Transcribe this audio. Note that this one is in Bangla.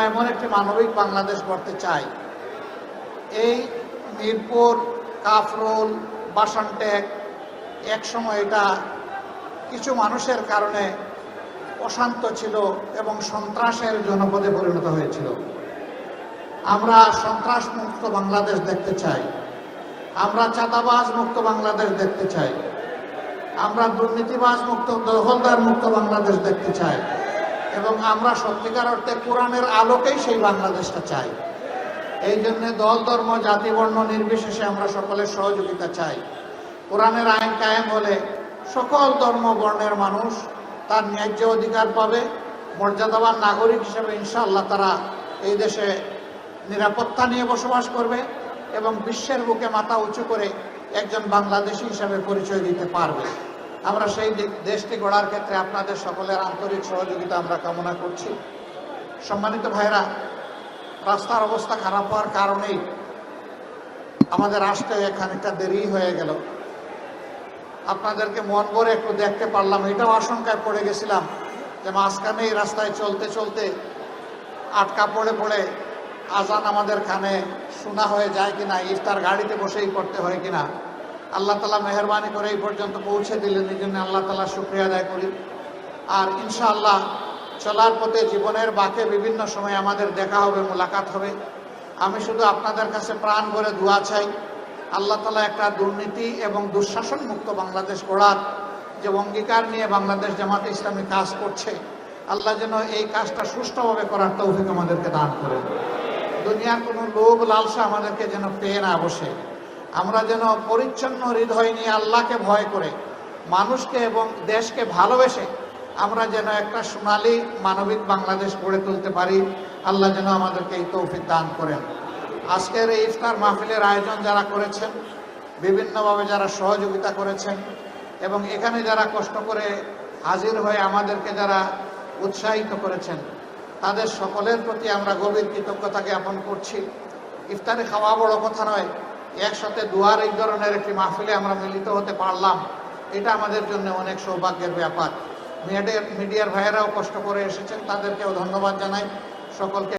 এমন একটি মানবিক বাংলাদেশ করতে চাই। এই মিরপুর, কাফরুল, বাসানটেক একসময় এটা কিছু মানুষের কারণে অশান্ত ছিল এবং সন্ত্রাসের জনপদে পরিণত হয়েছিল। আমরা সন্ত্রাস মুক্ত বাংলাদেশ দেখতে চাই। আমরা চাঁদাবাজ মুক্ত বাংলাদেশ দেখতে চাই। আমরা দুর্নীতিবাজ মুক্ত দখলদার মুক্ত বাংলাদেশ দেখতে চাই। এবং আমরা সত্যিকার অর্থে কোরআনের আলোকেই সেই বাংলাদেশটা চাই। এই জন্য দল, ধর্ম, জাতি, বর্ণ নির্বিশেষে আমরা সকলের সহযোগিতা চাই। কোরআনের আইন কায়েম হলে সকল ধর্ম, বর্ণের মানুষ তার ন্যায্য অধিকার পাবে। মর্যাদাবান নাগরিক হিসেবে ইনশাআল্লাহ তারা এই দেশে নিরাপত্তা নিয়ে বসবাস করবে এবং বিশ্বের বুকে মাথা উঁচু করে একজন বাংলাদেশি হিসাবে পরিচয় দিতে পারবে। আমরা সেই দেশটি গড়ার ক্ষেত্রে আপনাদের সকলের আন্তরিক সহযোগিতা আমরা কামনা করছি। সম্মানিত ভাইরা রাস্তার অবস্থা খারাপ হওয়ার কারণেই আমাদের আসতে খানিকটা দেরি হয়ে গেল। আপনাদেরকে মন ভরে একটু দেখতে পারলাম, এটাও আশঙ্কায় পড়ে গেছিলাম যে মাঝখানে এই রাস্তায় চলতে চলতে আটকা পড়ে পড়ে আজান আমাদের কানে শোনা হয়ে যায় কিনা, ইফতার গাড়িতে বসেই করতে হয় কিনা। আল্লাহ তালা মেহরবানি করে এই পর্যন্ত পৌঁছে দিলেন, এই জন্য আল্লাহ তালা শুক্রিয়া আদায় করি। আর ইনশাআল্লাহ চলার পথে জীবনের বাকে বিভিন্ন সময় আমাদের দেখা হবে, মোলাকাত হবে। আমি শুধু আপনাদের কাছে প্রাণ ভরে দোয়া চাই, আল্লাহ তালা একটা দুর্নীতি এবং দুঃশাসন মুক্ত বাংলাদেশ গড়ার যে অঙ্গীকার নিয়ে বাংলাদেশ জামাতে ইসলামী কাজ করছে, আল্লাহ যেন এই কাজটা সুষ্ঠুভাবে করার তৌফিক আমাদেরকে দান করে দুনিয়ার কোনো লোভ লালসা আমাদেরকে যেন পেয়ে না বসে। আমরা যেন পরিচ্ছন্ন হৃদয় নিয়ে আল্লাহকে ভয় করে, মানুষকে এবং দেশকে ভালোবেসে আমরা যেন একটা সোনালি মানবিক বাংলাদেশ গড়ে তুলতে পারি। আল্লাহ যেন আমাদেরকে এই তৌফিক দান করেন। আজকের এই ইফতার মাহফিলের আয়োজন যারা করেছেন, বিভিন্নভাবে যারা সহযোগিতা করেছেন এবং এখানে যারা কষ্ট করে হাজির হয়ে আমাদেরকে যারা উৎসাহিত করেছেন, তাদের সকলের প্রতি আমরা গভীর কৃতজ্ঞতা জ্ঞাপন করছি। ইফতারে খাওয়া বড় কথা নয় একসাথে দুয়ার এই ধরনের একটি মাহফিলে আমরা মিলিত হতে পারলাম। এটা আমাদের জন্য অনেক সৌভাগ্যের ব্যাপার। মিডিয়ার মিডিয়ার ভাইয়েরাও কষ্ট করে এসেছেন, তাদেরকেও ধন্যবাদ জানাই। সকলকে